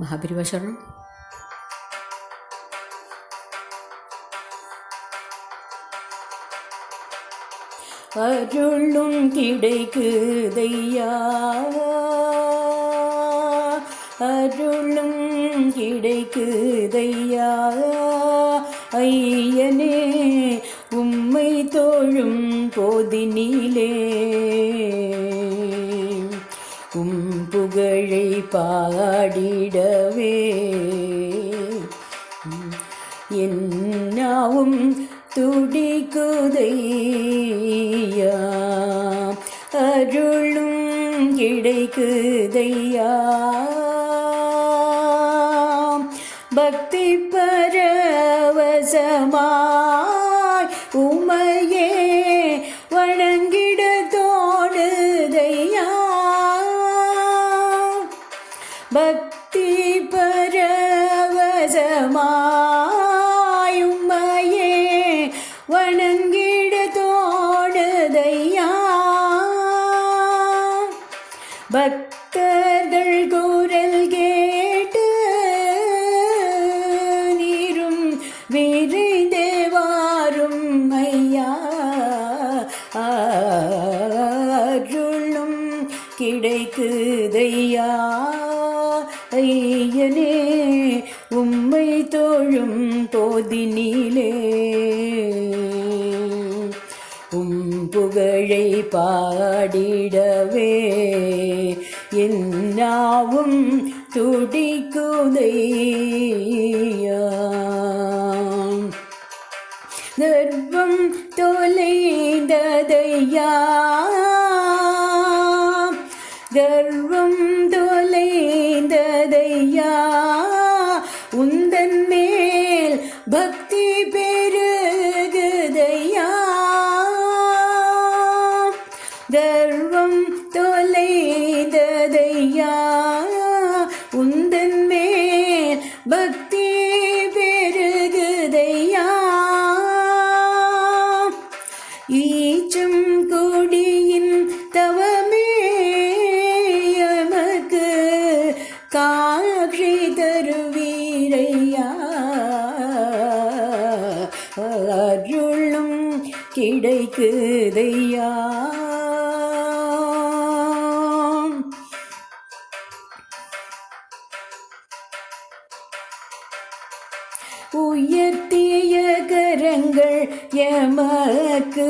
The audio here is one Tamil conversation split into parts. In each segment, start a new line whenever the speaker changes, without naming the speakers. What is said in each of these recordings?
மகாபிரிவா சரணம் அருளும் கிடைக்குதையா அருளும் கிடைக்குதையா ஐயனே உம்மை தோழும் போதினிலே பாடிடவே. என்னாவும் துடிக்குதையா. அருளும் கிடைக்குதையா. பக்தி பரவசமாய் பக்தி பரவசமாய் உம்மையே வணங்கிட தோணுதையா பக்தர்கள் குரல் கேட்டு நீரும் விரைந்தேவாரும் ஐயா. அருளும் கிடைக்குதையா. ஐயனே உம்மை தோழும் போதினிலே உம் புகழை பாடிடவே என்னாவும் துடிக்குதையா கர்வம் தொலைந்ததையா கர்வம் பக்தி பெருகுதையா? ஈச்சும் கொடியின் தவமே எமக்கு காட்சி தருவீரையா? அருளும் கிடைக்குதையா? உயர்த்திய கரங்கள் எமக்கு.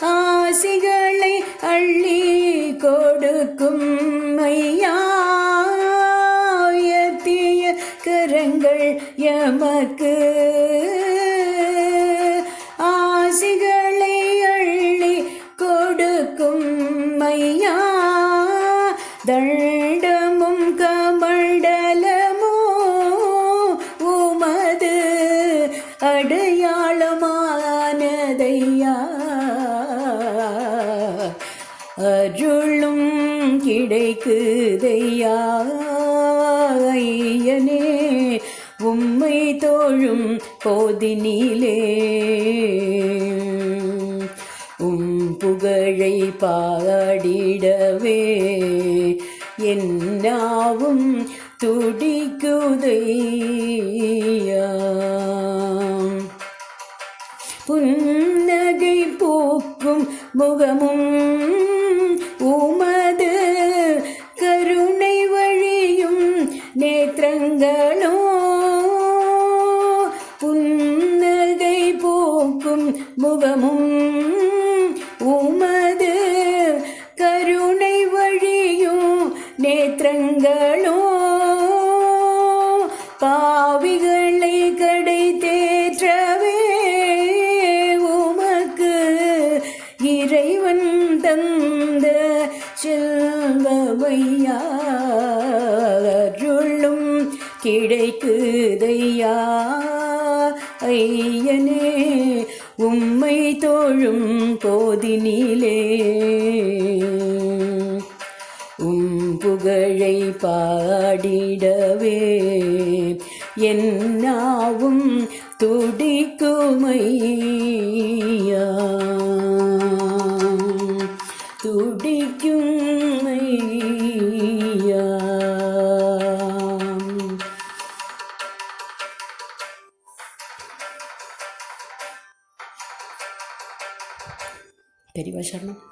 ஆசிகளை அள்ளி கொடுக்கும் ஐயா. உயர்த்திய கரங்கள் எமக்கு. அருளும் கிடைக்குதையா ஐயனே உம்மை தோழும் போதினிலே. உம் புகழை பாடிடவே. என்னாவும் துடிக்குதையா புன்னகை பூக்கும் முகமும் வழியும் நேத்திரங்களோ பாவிகளை கடை தேற்றவே உமக்கு இறைவன் தந்த செல்வமையா கிடைக்குதையா? ஐயனே உம்மை தோழும் போதினிலே புகழை பாடிடவே என்னாவும் துடிக்குமையா துடிக்கும் தெரிவா சரணம்